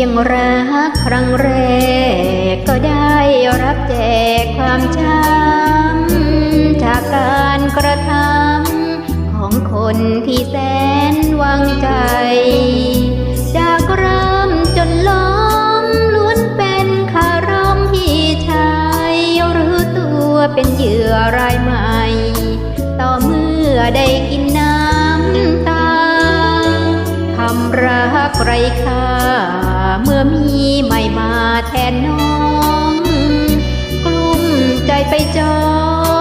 ยังรักครั้งแรก ก็ได้รับแจกความช้ำจากการกระทำของคนที่แสนหวังใจ จากเริ่มจนล้มล้วนเป็นคารมพี่ชายหรือตัวเป็นเหยื่อรายใหม่ ต่อเมื่อได้กินน้ำตาคำรักไรค่า เมื่อมีใหม่มาแทนน้อง กลุ้มใจไปจอ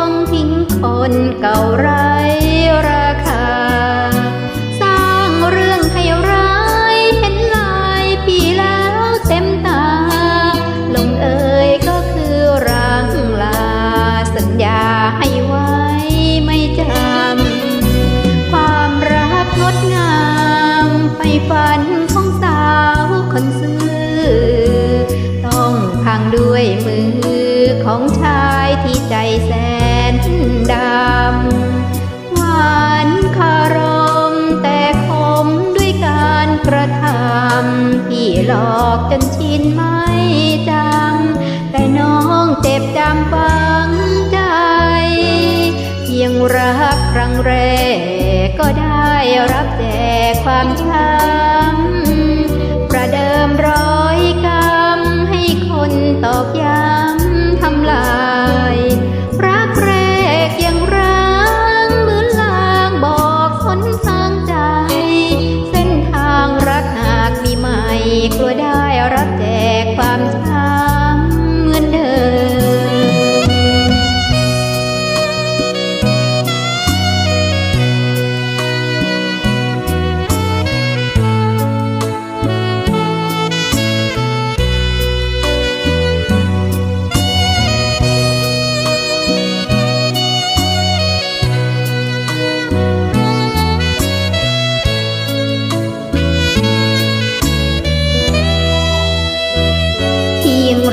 งทิ้งคนเก่ารรา ของชายที่ใจแสนดำหวานคารมแต่คมด้วยการกระทำพี่หลอกจนชินไม่จำแต่น้องเจ็บจำฝังใจ เพียงรักครั้งแรกก็ได้รับแจกความช้ำ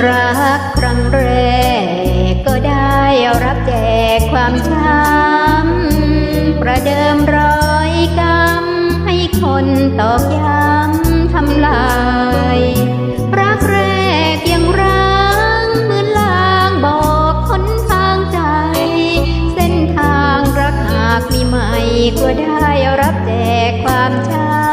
รักครั้งแรก ก็ได้รับแจกความช้ำประเดิมรอยกรรมให้คนตอกย้ำทำลายรักแรกยังร้างเหมือนลางบอกคนทางใจ เส้นทางรักหากมีใหม่ก็ได้รับแจกความช้ำ